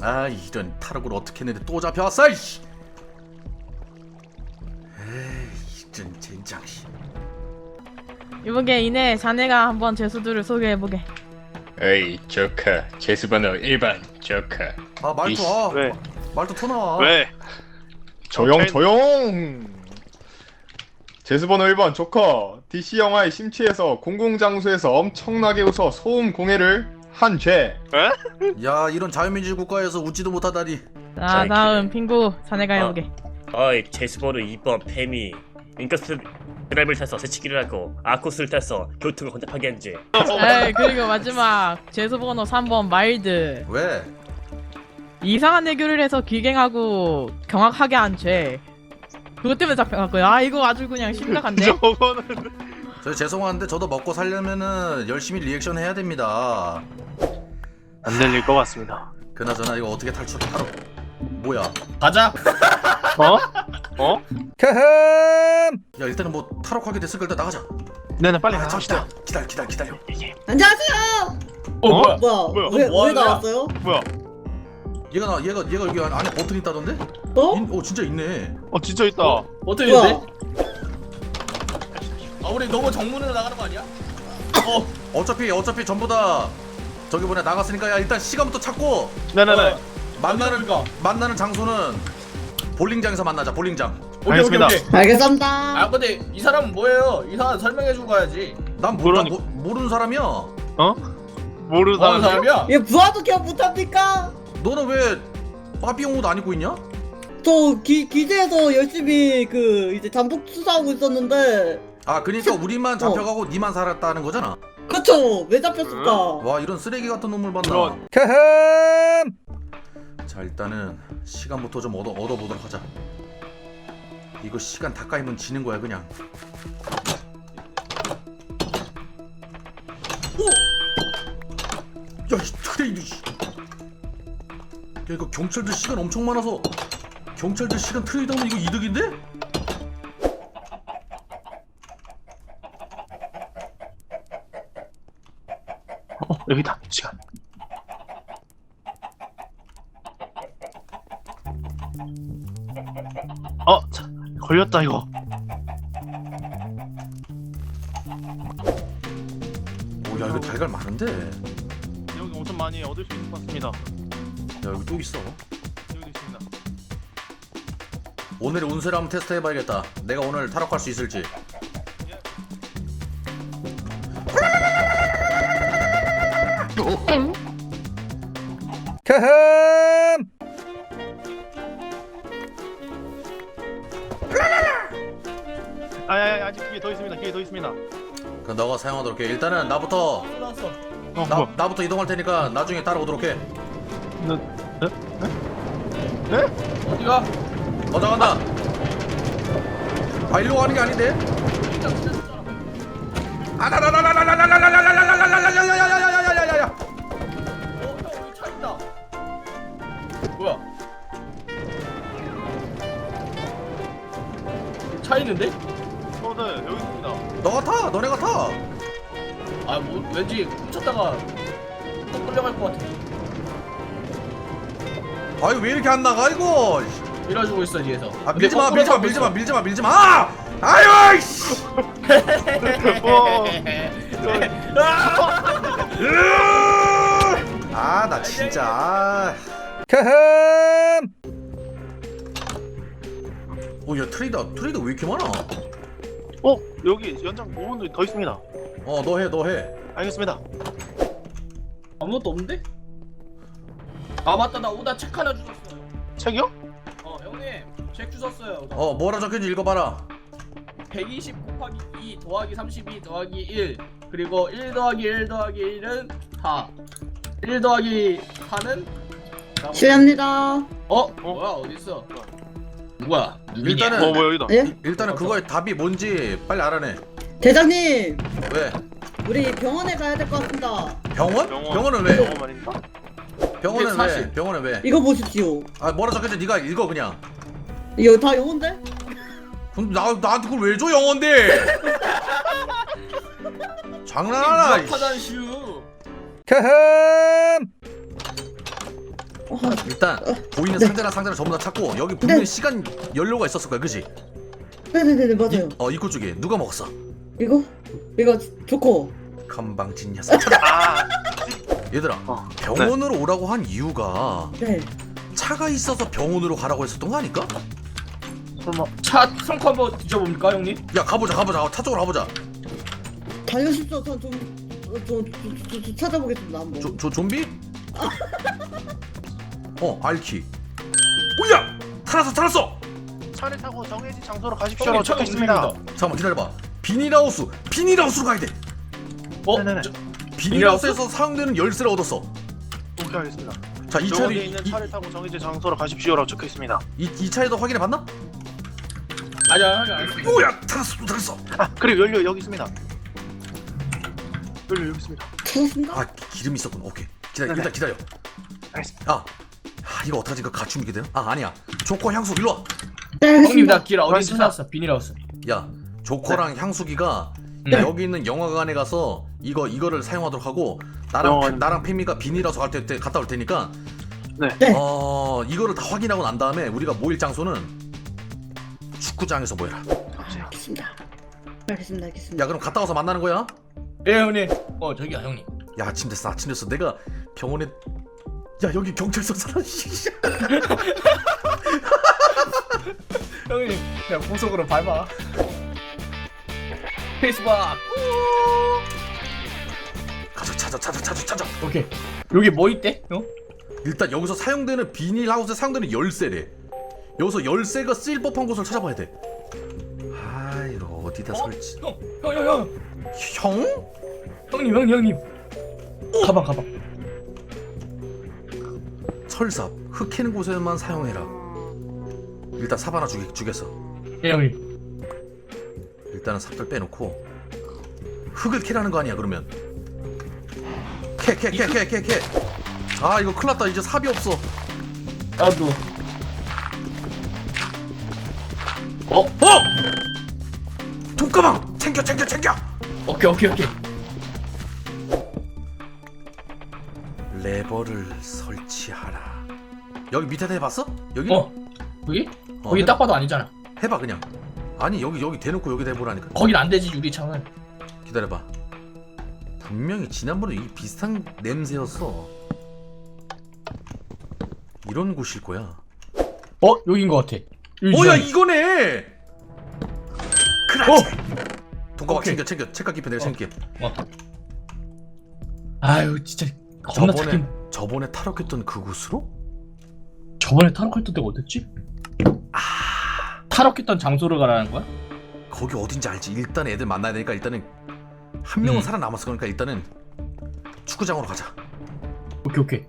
아 이런 탈옥을 어떻게 했는데 또 잡혀왔어 이씨. 에이 이런 젠장 씨. 이보게 이내 자네가 한번 제수들을 소개해보게. 어이 조커 제수번호 1번 조커 아 말투 아 왜? 말투 토 나와. 왜? 조용 어, 조용! 제수번호 1번 조커 DC 영화에 심취해서 공공장소에서 엄청나게 웃어 소음 공해를 한죄. 야 이런 자유민주주의 국가에서 웃지도 못하다니. 자 자, 다음 핑구 자네가 어. 해보게. 어이 제스보르 2번 페미. 인커스 드라이브를 타서 새치기를 하고 아코스를 타서 교통을 혼잡하게 한지 에이 그리고 마지막 제수 번호 3번 마일드. 왜? 이상한 애교를 해서 기갱하고 경악하게 한 죄. 그것 때문에 잡혀갔고요. 아 이거 아주 그냥 심각한데? 저거는 저 죄송한데 저도 먹고 살려면은 열심히 리액션 해야 됩니다 안 들릴 것 같습니다. 그나저나 이거 어떻게 탈출하러 뭐야 가자. 어? 어? 야 일단은 뭐 탈옥하게 됐으니까 일단 나가자 네네 빨리 아, 나갑시다. 기다려 기다려 기다려 안녕하세요. 어, 뭐야? 뭐야? 뭐야? 왜, 뭐왜 하는 거야? 나왔어요? 뭐야? 얘가 나 얘가 얘가 여기 안에 버튼 있다던데? 어? 인, 오 진짜 있네 어 진짜 있다. 어떻게 뭐야? 우리 너무 정문으로 나가는 거 아니야? 어. 어차피 어차피 전부 다 저기 뭐냐 나갔으니까 야 일단 시간부터 찾고 네네네. 어, 만나는 어디로 만나는 장소는 볼링장에서 만나자 볼링장 오케이 알겠습니다. 오케이 오케이. 알겠습니다. 아 근데 이 사람은 뭐예요? 이 사람 설명해 주고 가야지. 난 모, 나 그러니까. 모, 모르는 사람이야 어? 모르는 뭐 하는 사람이야? 사람이야? 얘 부하도 기억 못합니까? 너는 왜 빠삐용 옷 안 입고 있냐? 저 기, 기재에서 열심히 그 이제 잠복 수사하고 있었는데 아 그러니까 우리만 잡혀가고 니만 살았다는 거잖아 그쵸? 왜 잡혔을까? 와 이런 쓰레기 같은 놈을 봤나 그런. 자 일단은 시간부터 좀 얻어 얻어보도록 하자 이거 시간 다 까이면 지는 거야 그냥 오! 야이 트레이드 씨. 야 이거 경찰들 시간 엄청 많아서 경찰들 시간 트레이드 하면 이거 이득인데? 여기다 시간. 어 자, 걸렸다 이거. 오야 이거 달걀 많은데 야 여기 엄청 많이 얻을 수 있을 것 같습니다. 여기 또 있어 여기 있습니다. 오늘의 운세를 한번 테스트 해봐야겠다. 내가 오늘 탈옥할 수 있을지. 크흠 음. 아, 아, 아직 기회 더 있습니다. 기회 더 있습니다. 그럼 너가 사용하도록 해. 일단은 나부터 어, 나, 뭐. 나부터 이동할 테니까 나중에 따라오도록 해. 나, 네? 네? 네? 어디가? 어자 간다. 아 일로 가는 게 아닌데? 아나나나나나 차 있는데? 어네 여기 있습니다. 너가 타. 너네가 타. 아 뭐, 왠지 훔쳤다가 또 끌려갈 것 같아. 아유 왜 이렇게 안 나가 이거? 밀어주고 있어 뒤에서. 아 근데 밀지마 밀지마 밀지마. 밀지마 밀지마. 아! 아유 씨. 아나 진짜 아. 캐흠 오야 트레이더 트레이더 왜 이렇게 많아 어 여기 연장 5분도 더 있습니다. 어 너 해 너 해 알겠습니다. 아무것도 없는데? 아 맞다 나 오다 책 하나 주셨어요. 책이요? 어 형님 책 주셨어요. 어 뭐라 적혀있는지 읽어봐라 120 곱하기 2 더하기 32 더하기 1 그리고 1 더하기 1 더하기 1은 4 1 더하기 4는 실례합니다. 어? 뭐야 어딨어 누구야? 누구냐? 일단은 어 뭐야 여기다. 예? 일단은 그거의 답이 뭔지 빨리 알아내 대장님, 왜? 우리 병원에 가야 될 것 같습니다. 병원? 병원. 병원은 왜? 병원? 병원은 왜? 240. 병원은 왜? 이거 보십시오. 아 뭐라 적혀있는지 네가 읽어 그냥 이거 다 영어인데? 그럼 나, 나한테 그걸 왜 줘 영어인데 장난하나 파단 슈 캐흠 일단 보이는 네. 상자나 상자를 전부 다 찾고 여기 분명히 네. 시간 연료가 있었을 거야 그지? 네네네 맞아요. 어 입구 쪽에 누가 먹었어? 이거 이거 조커. 건방진 녀석 아 얘들아 어, 병원으로 오라고 한 이유가 네. 차가 있어서 병원으로 가라고 했었던 거 아닐까? 설마 차 트렁크 한번 뒤져봅니까 형님? 야 가보자 가보자 차 쪽으로 가보자 달려십시오. 전좀 좀, 좀, 좀, 좀 찾아보겠습니다 한번. 조, 조 좀비? 어 알키. 오야! 탈았어 탈았어 차를 타고 정해진 장소로 가십시오. 형님 적혀 차가 있습니다. 잠깐만 기다려봐. 비닐하우스 비닐하우스로 가야 돼. 어? 네네네. 저- 비닐하우스에서 사용되는 열쇠를 얻었어. 오케이 알겠습니다. 자이 차도 저기 이, 있는 이, 차를 타고 정해진 장소로 가십시오라고 적혀 있습니다. 이, 이 차에도 확인해 봤나? 아니야 아니야. 오야! 탈았어 또 탈았어 아 그리고 연료 여기 있습니다. 연료 여기 있습니다. 아 기- 기름 있었군 오케이. 기다려 네네. 일단 기다려. 알겠습니다. 야 아, 이거 어떡하지 이거 돼요? 아 아니야 조커 향수 일로 와네 형님 알겠습니다. 나길 어딘지 고맙습니다. 찾았어 비닐하우스. 야 조커랑 향수기가 네. 여기 있는 영화관에 가서 이거 이거를 사용하도록 하고 나랑 영화관. 나랑 페미가 비닐하우스 갈 때, 때 갔다 올 테니까 네. 네. 어 이거를 다 확인하고 난 다음에 우리가 모일 장소는 축구장에서 모여라 알겠습니다. 알겠습니다. 알겠습니다. 야 그럼 갔다 와서 만나는 거야 예 형님. 어 저기야 형님. 야 아침 됐어 아침 됐어 내가 병원에 야 여기 경찰서 사람 씨. 형님 그냥 고속으로 밟아. 페이스박. 가자 찾아 찾아 찾아 찾아 오케이. 여기 뭐 있대? 어? 일단 여기서 사용되는 비닐 하우스에 사용되는 열쇠래 여기서 열쇠가 쓰일 법한 곳을 찾아봐야 돼 아, 이거 어디다 어? 설치 형, 형, 형, 형. 형? 형님, 형님, 형님. 가방, 가방. 철삽 흙 캐는 곳에만 사용해라 일단 삽 하나 주겠, 주겠어 예, 형님. 일단은 삽들 빼놓고 흙을 캐라는 거 아니야 그러면 캐 캐 캐 캐 캐 캐 아 이거 큰일 났다 이제 삽이 없어 나도. 어? 어! 돈가방 챙겨 챙겨 챙겨 오케이, 오케이, 오케이. 설치하라 여기 밑에다 해봤어? 여기? 어, 여기? 어, 거기 해봐, 딱 봐도 아니잖아. 해봐 그냥 아니 여기 여기 대놓고 여기다 해보라니까 거긴 안 되지, 유리창은. 기다려봐 분명히 지난번에 이 비슷한 냄새였어 이런 곳일 거야 어, 여긴 것 같아. 여기 뭐야 주변에. 이거네 그렇지 돈가방 오케이. 챙겨 챙겨 책가 깊이 내가 어. 챙길게 어. 아유, 진짜 저번에 찾긴. 저번에 탈옥했던 그곳으로? 저번에 탈옥했던 데가 어딨지? 아 탈옥했던 장소를 가라는 거야? 거기 어딘지 알지 일단 애들 만나야 되니까 일단은 한 명은 음. 살아남았어 그러니까 일단은 축구장으로 가자 오케이, 오케이.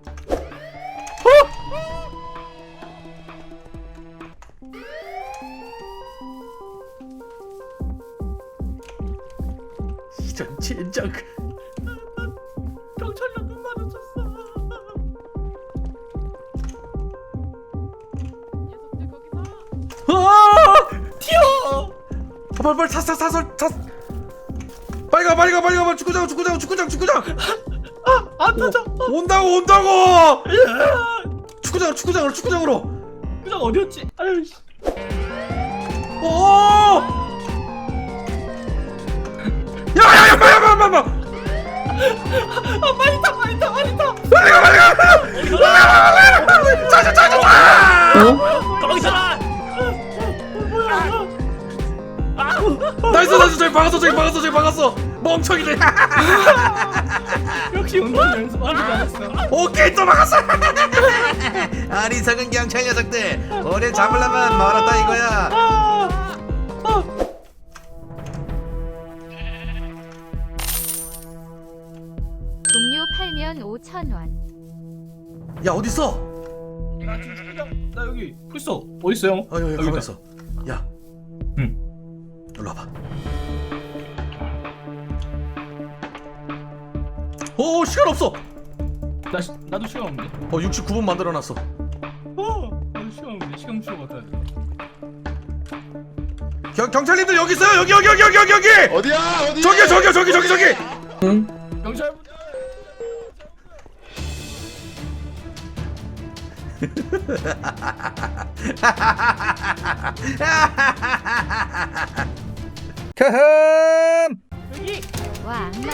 빨리 가 빨리 가 빨리 가. 축구장 축구장 축구장 축구장. 안 터져! 온다고 온다고. 축구장 축구장으로 축구장으로. 그장 어디였지? 아유, 씨. 오 야야야 빨리 가 빨리 가 아, 빨리 타, 빨리 타, 빨리 타! 짜자 짜자 거기서라! 나이스 나이스 저기 박았어 저기 박았어 저기 박았어 멍청이들 역시 운동 연습 하지 않았어. 오케이 또 박았어 아리석은 경찰 녀석들 오늘 잡으려면 멀었다 이거야 동료 팔면 5,000원. 야 어딨어 나 여기 풀써 어디 있어 형? 어 여기 여기다. 가만 있어. 일로 와봐 오 시간 없어. 나 시, 나도 시간 없는데. 어 69분 만들어놨어. 어, 나도 시간 없는데. 시간 훔치러 갔다. 돼. 경, 경찰님들 여기 있어요. 여기 여기 여기 여기 여기 여기! 어디야? 어디 저기요 저기요 저기 저기 저기! 경찰. 여기 와 악마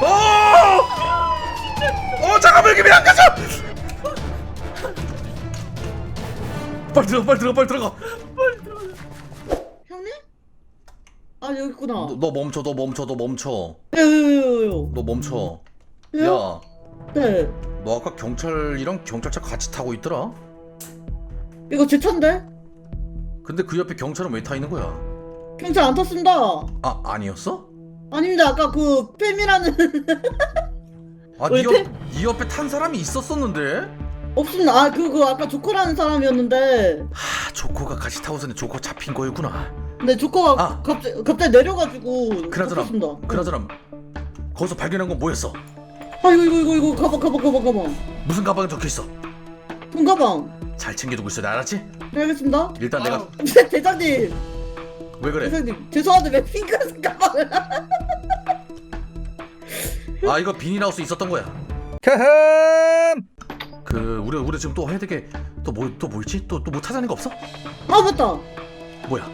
오! 어 잠깐만 여기 왜안 가져? 빨리 들어가 빨리 들어가 빨리 들어가 형님? 아 여기 있구나. 너, 너 멈춰 너 멈춰 너 멈춰 왜왜왜왜요? 너 멈춰 왜요? 야너 네. 아까 경찰이랑 경찰차 같이 타고 있더라 이거 제 차인데? 근데 그 옆에 경찰은 왜 타 있는 거야 경찰 안 탔습니다. 아 아니었어? 아닙니다. 아까 그 팸이라는 아네 왜 옆, 네 옆에 탄 사람이 있었었는데 없습니다. 아 그거 아까 조커라는 사람이었는데 하 조코가 같이 타고서는 조코 잡힌 거였구나 근데 조커가 아. 갑자기 갑자기 내려가지고 그나저나 탔습니다. 그나저나 거기서 발견한 건 뭐였어? 아 이거 이거 이거 이거 가방 가방 가방 가방 무슨 가방에 적혀있어? 돈 가방. 잘 챙겨두고 있어야 돼 알았지? 네 알겠습니다. 일단 내가 아, 대장님 왜 그래? 대장님 죄송한데 왜 핑크색 가방을? 아 이거 비닐하우스 있었던 거야 그 우리 우리 지금 또 해야 되게 또 뭐 또 뭐 있지? 또 또 뭐 찾아낸 거 없어? 아 맞다. 뭐야?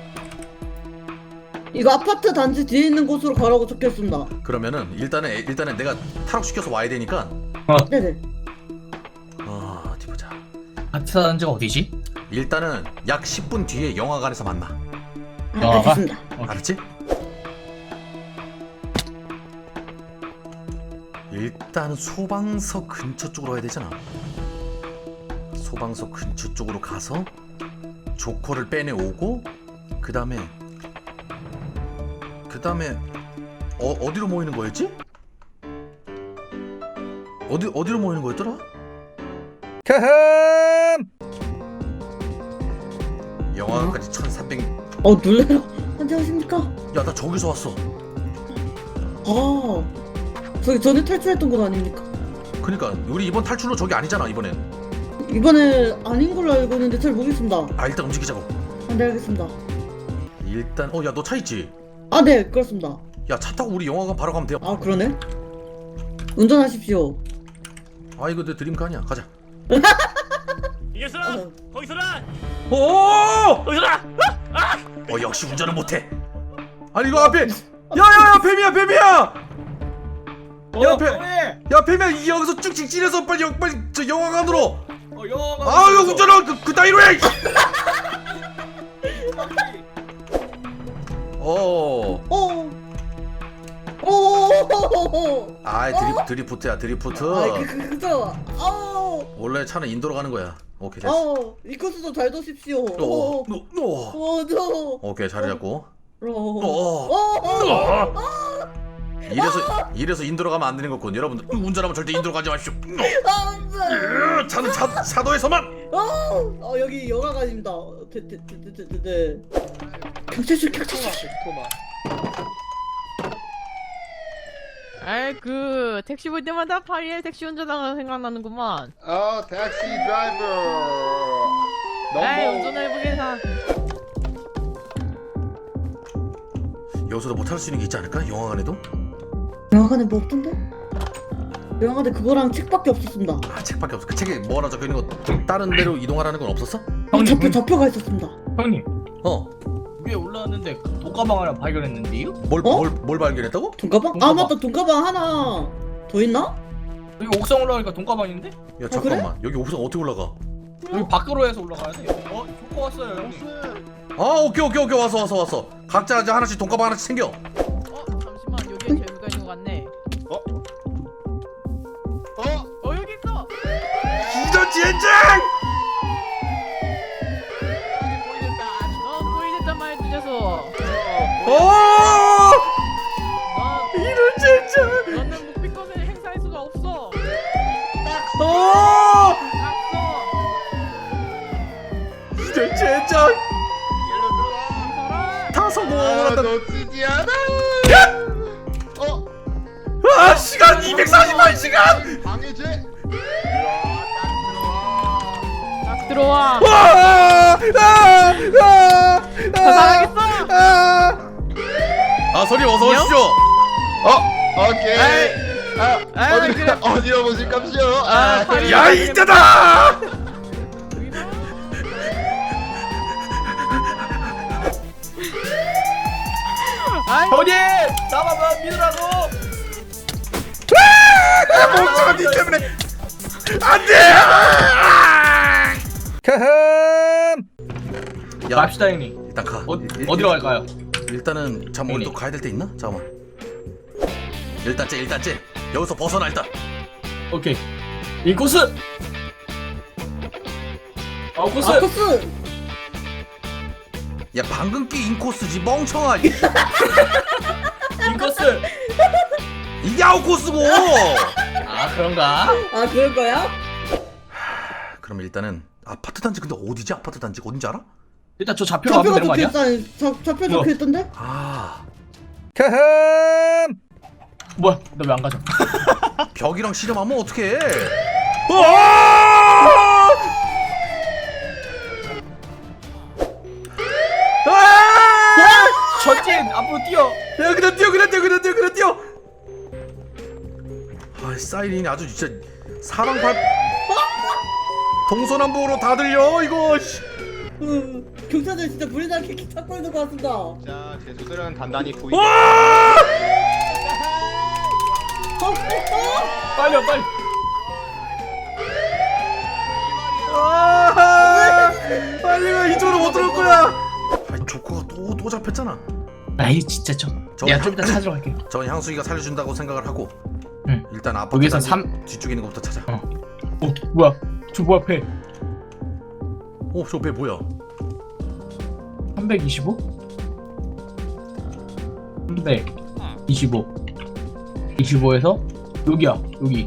이거 아파트 단지 뒤에 있는 곳으로 가라고 적혔습니다. 그러면은 일단은 일단은 내가 탈옥 시켜서 와야 되니까 네네. 아 어디 보자 아트 단지가 어디지? 일단은 약 10분 뒤에 영화관에서 만나 아, 영화가? 알겠습니다. 알았지? 일단 소방서 근처 쪽으로 가야 되잖아. 소방서 근처 쪽으로 가서 조커를 빼내 오고 그 다음에 그 다음에 어 어디로 모이는 거였지? 어디 어디로 모이는 거였더라? 영화관까지 1,400. 어 놀래라. 안녕하십니까? 야 나 저기서 왔어. 아 저기 전에 탈출했던 곳 아닙니까? 그니까 우리 이번 탈출로 저기 아니잖아 이번엔. 이번에 아닌 걸로 알고 있는데 잘 모르겠습니다. 아 일단 움직이자고. 아, 네 알겠습니다. 일단 어 야 너 차 있지? 아 네 그렇습니다. 야 차 타고 우리 영화관 바로 가면 돼요. 아 그러네. 운전하십시오. 아 이거 내 드림카 아니야. 가자. 이겼어! 어. 거기서라! 오! 거기서라! 어 역시 운전을 못해. 아니 이거 앞에 야야야 뱀이야 뱀이야. 야 뱀. 야 뱀이야 이 여기서 쭉쭉 찌려서 빨리 영 빨리 저 영화관으로. 어 영화관. 아 이거 운전을 그, 그 따위로 해. 어. 어. 오. 아 드리 드리프트야 드리프트. 아 그, 그, 그죠. 아우. 원래 차는 인도로 가는 거야. 오케이 됐어. 아우 이 코스도 잘 도십시오. 어, 오. 어, 어. 오 저. 오케이 자리 잡고. 어. 어. 어. 이래서 이래서 인도로 가면 안 되는 거군. 여러분들 운전하면 절대 인도로 가지 마십시오. 안돼. 으, 차는 차, 사도에서만. 어. 어 여기 영화관입니다. 네네네네. 경찰서 경찰서. 아이 그 택시 볼 때마다 파리의 택시 운전하가 생각나는구만 어 택시 드라이버 아이 넘버 운전을 해보겠다 여기서도 뭐탈수 있는 게 있지 않을까? 영화관에도? 영화관에 뭐 없던데? 영화관에 그거랑 책밖에 없었습니다. 아 책밖에 없어. 그 책에 뭐 하나 적혀 있는 거 다른 데로 이동하라는 건 없었어? 어, 좌표 좌표가 있었습니다. 형님 어. 위에 올라왔는데 독가방 하나 발견했는데요? 뭘 어? 뭘 뭘 발견했다고? 돈가방? 아 돈가방. 맞다 돈가방 하나 더 있나? 여기 옥상 올라가니까 독가방인데? 야 잠깐만. 여기 옥상 어떻게 올라가? 여기 밖으로 해서 올라가야 돼. 어? 조커 왔어요 형님. 아 오케이 오케이 오케이 왔어 왔어 왔어. 각자 이제 하나씩 돈가방 하나씩 챙겨. 어 잠시만 여기에 재료가 있는 것 같네 어? 어 여기 있어 이전 젠장! 오! 너 이런 젠장! 너는 묵비권을 행사할 수가 없어 오! 낙서 이런 젠장! 서라 다 성공하다. 놓치지 않아 어? 아 시간 240만 시간! 방해죄 딱 들어와 아! 아! 아! 사랑했어 아! 아 서리 어서 오시죠. 어? 오케이. 아, 아, 어디로, 그래. 어디로 보실 깜시요? 아, 아, 야 이때다. 아이, 버니 나봐봐 믿으라고. 아, 아, 멍청한 니 때문에 안돼. 크흠. 갑시다 형님 일단 가. 어, 어디로 갈까요? 일단은 잠깐 우리. 또 가야 될 데 있나? 잠깐만. 일단 째 일단 째. 여기서 벗어나 일단. 오케이. 인코스! 아웃코스! 아 코스! 야 방금 끼 인코스지 멍청아. 인코스! 이게 아웃코스고 아 그런가? 아 그럴 거야? 그럼 일단은 아파트 단지 근데 어디지? 아파트 단지 어딘지 알아? 일단 저 좌표로 가면 좌표가 되는 거 아니야? 있다 자- 좌표 뭐? 적혀 있던데? 아 뭐야 너왜안 가져? 벽이랑 씨름하면 어떡해 전진 앞으로 뛰어 야 그냥 뛰어 그냥 뛰어 그냥 뛰어 그냥 뛰어 아 사이렌이 아주 진짜 사랑 발 동서남북으로 다 들려 이거 씨. 음, 경찰들 진짜 불리나게 키 찾고 있는 것 같습니다 자, 제주들은 단단히 부위. 어? 어? 어? 빨리 와 빨리 아, 빨리 가 이쪽으로 못 들어올 거야 아이 조커가 또 또 잡혔잖아 아이 진짜 좀 저- 내가 좀 이따 찾으러 갈게 전 향수이가 살려준다고 생각을 하고 응. 일단 아파트 여기서 삼- 뒤쪽에 있는 것부터 찾아 어. 어 뭐야 저 뭐야 배 어 저 배 뭐야? 325? 325 25에서 여기야 여기.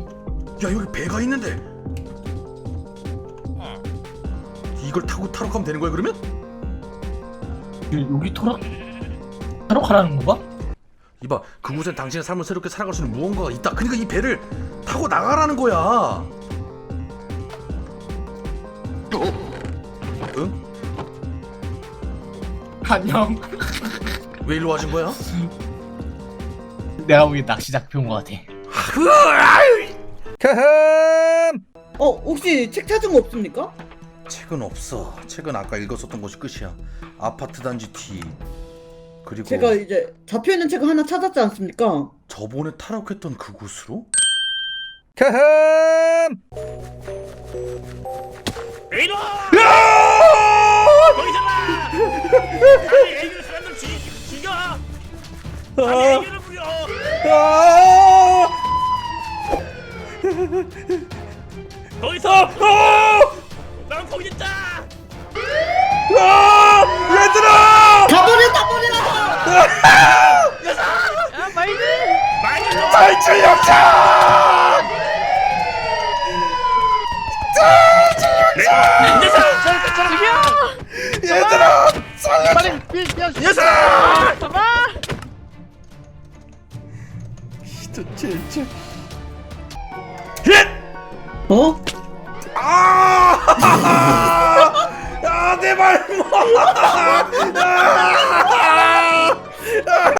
야 여기 배가 있는데. 이걸 타고 타러 가면 되는 거야 그러면? 여기, 여기 토락 타락하라는 건가? 이봐 그곳엔 당신의 삶을 새롭게 살아갈 수 있는 무언가가 있다. 그러니까 이 배를 타고 나가라는 거야 안녕. 왜 일로 와준 거야? 내가 보기엔 낚시 잡혀온 것 같아. 어 혹시 책 찾은 거 없습니까? 책은 없어. 책은 아까 읽었었던 곳이 끝이야. 아파트 단지 뒤. 그리고 제가 이제 잡혀 있는 책을 하나 찾았지 않습니까? 저번에 타락했던 그곳으로? 에이로 거기잖아 아니 애기를 사람들 죽 죽여 아니 애기를 부려 거기서 난 거기 있다 얘들아! 가버려 가버려! 야 마이드 많이 탈출 역사! 죽여 얘들아! 살려줘! 얘들아! 잡아 진짜 진짜 힛! 어? 아! 아, 내 발목! 아!